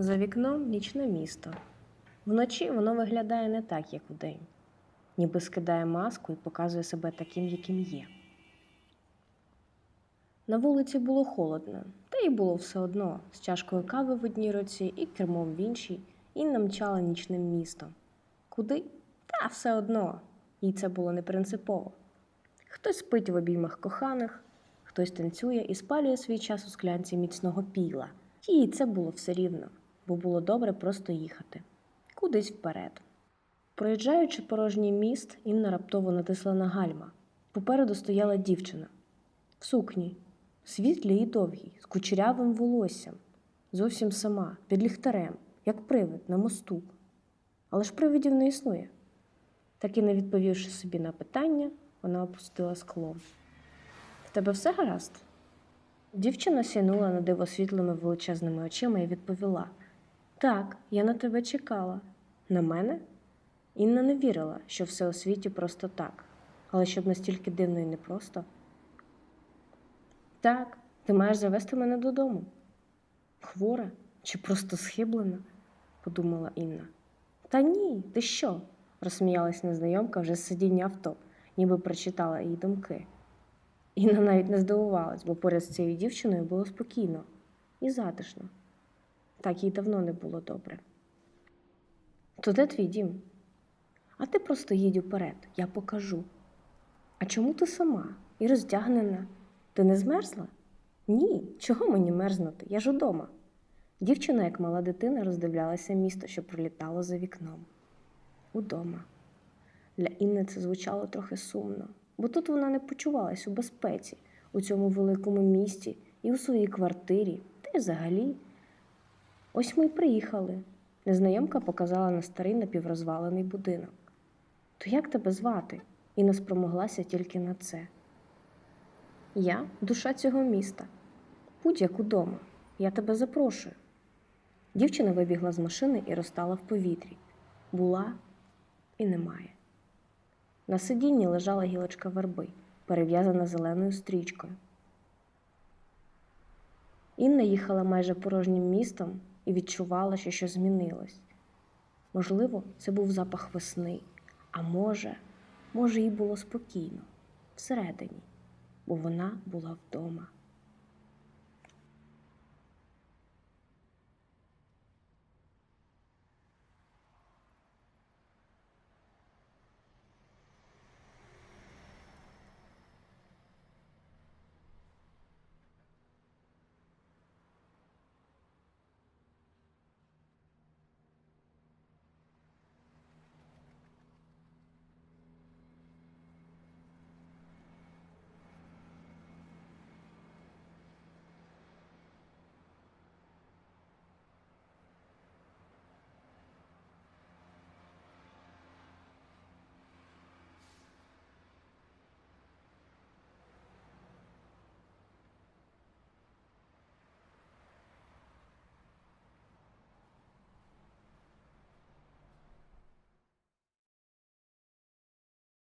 За вікном нічне місто. Вночі воно виглядає не так, як удень, ніби скидає маску і показує себе таким, яким є. На вулиці було холодно, та й було все одно з чашкою кави в одній руці і кермом в іншій, Інна мчала нічним містом. Куди? Та все одно, їй це було не принципово. Хтось спить в обіймах коханих, хтось танцює і спалює свій час у склянці міцного піла. Їй це було все рівно, бо було добре просто їхати кудись вперед. Проїжджаючи порожній міст, Інна раптово натисла на гальма. Попереду стояла дівчина в сукні, світлій і довгій, з кучерявим волоссям, зовсім сама, під ліхтарем, як привид на мосту. Але ж привидів не існує. Так і не відповівши собі на питання, вона опустила скло. В тебе все гаразд? Дівчина сянула на диво світлими величезними очима і відповіла: Так, я на тебе чекала. На мене? Інна не вірила, що все у світі просто так, але щоб настільки дивно і непросто. Так, ти маєш завести мене додому. Хвора чи просто схиблена? подумала Інна. Та ні, ти що? розсміялась незнайомка вже з сидіння авто, ніби прочитала її думки. Інна навіть не здивувалась, бо поряд з цією дівчиною було спокійно і затишно. Так їй давно не було добре. То де твій дім? А ти просто їдь уперед, я покажу. А чому ти сама і роздягнена? Ти не змерзла? Ні, чого мені мерзнути? Я ж удома. Дівчина, як мала дитина, роздивлялася місто, що пролітало за вікном. Удома. Для Інни це звучало трохи сумно, бо тут вона не почувалась у безпеці у цьому великому місті і у своїй квартирі, та й взагалі. Ось ми й приїхали. Незнайомка показала на старий напіврозвалений будинок. То як тебе звати? Інна спромоглася тільки на це. Я душа цього міста. Будь як удома. Я тебе запрошую. Дівчина вибігла з машини і розтала в повітрі. Була і немає. На сидінні лежала гілочка верби, перев'язана зеленою стрічкою. Інна їхала майже порожнім містом і відчувала, що щось змінилось. Можливо, це був запах весни, а може, може, їй було спокійно всередині, бо вона була вдома.